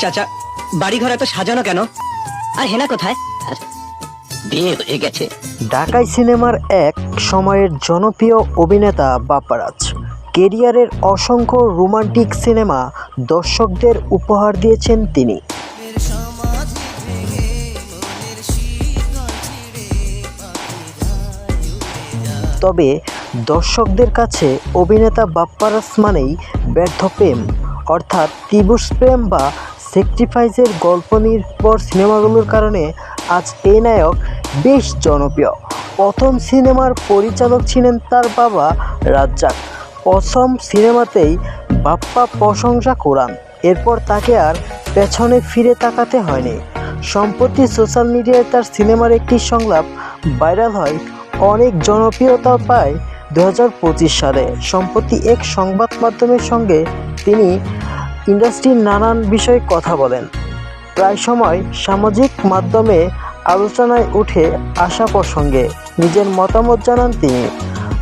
চাচা বাড়ি ঘর এত সাজানো কেন? আর হেনা কোথায়? বিয়ে হয়ে গেছে। ঢাকাই সিনেমার এক সময়ের জনপ্রিয় অভিনেতা বাপ্পারাজ। কেরিয়ারের অসংখ্য রোমান্টিক সিনেমা দর্শকদের উপহার দিয়েছেন তিনি। তবে দর্শকদের কাছে অভিনেতা বাপ্পারাজ মানেই ব্যর্থ প্রেম। অর্থাৎ ত্রিভুজ প্রেম বা স্যাক্রিফাইসের গল্প নির্ভর সিনেমাগুলোর কারণে আজ এই নায়ক বেশ জনপ্রিয়। প্রথম সিনেমার পরিচালক ছিলেন তার বাবা রাজ্জাক। প্রথম সিনেমাতেই বাপ্পা প্রশংসা কোরআন এরপর তাকে আর পেছনে ফিরে তাকাতে হয়নি। সম্প্রতি সোশ্যাল মিডিয়ায় তার সিনেমার একটি সংলাপ ভাইরাল হয় অনেক জনপ্রিয়তা পায় দু হাজার পঁচিশ সালে। সম্প্রতি এক সংবাদ মাধ্যমের সঙ্গে তিনি ইন্ডাস্ট্রির নানান বিষয়ে কথা বলেন। প্রায় সময় সামাজিক মাধ্যমে আলোচনায় উঠে আসা প্রসঙ্গে নিজের মতামত জানান তিনি।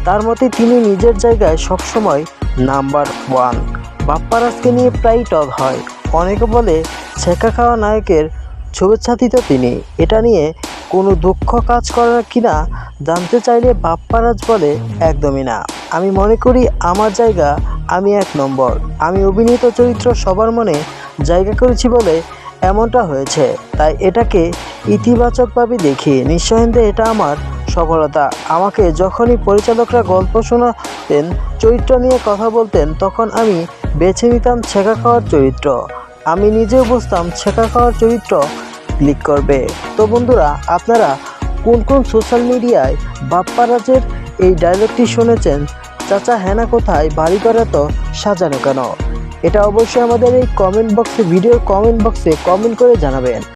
তার মতে তিনি নিজের জায়গায় সবসময় নাম্বার ওয়ান। বাপ্পারাজকে নিয়ে প্রায় টক হয়। অনেকে বলে ছেঁকা খাওয়া নায়কের শুভেচ্ছা দিত তিনি। এটা নিয়ে কোনো দুঃখ কাজ করে কিনা জানতে চাইলে বাপ্পারাজ বলে, একদমই না। আমি মনে করি আমার জায়গা আমি এক নম্বর। আমি অভিনীত চরিত্র সবার মনে জায়গা করেছি বলে এমনটা হয়েছে, তাই এটাকে ইতিবাচকভাবে দেখি। নিঃসন্দেহে এটা আমার সফলতা। আমাকে যখনই পরিচালকরা গল্প শোনাতেন, চরিত্র নিয়ে কথা বলতেন, তখন আমি বেছে নিতাম ছেঁকা খাওয়ার চরিত্র। আমি নিজেও বুঝতাম ছেঁকা খাওয়ার চরিত্র ক্লিক করবে। তো বন্ধুরা, আপনারা কোন কোন সোশ্যাল মিডিয়ায় বাপ্পারাজের এই ডায়লগটি শুনেছেন? চাচা হেনা কোথায়, বাড়ি করে তো সাজানো কেন? এটা অবশ্যই আমাদের এই কমেন্ট বক্সে ভিডিওর কমেন্ট বক্সে কমেন্ট করে জানাবেন।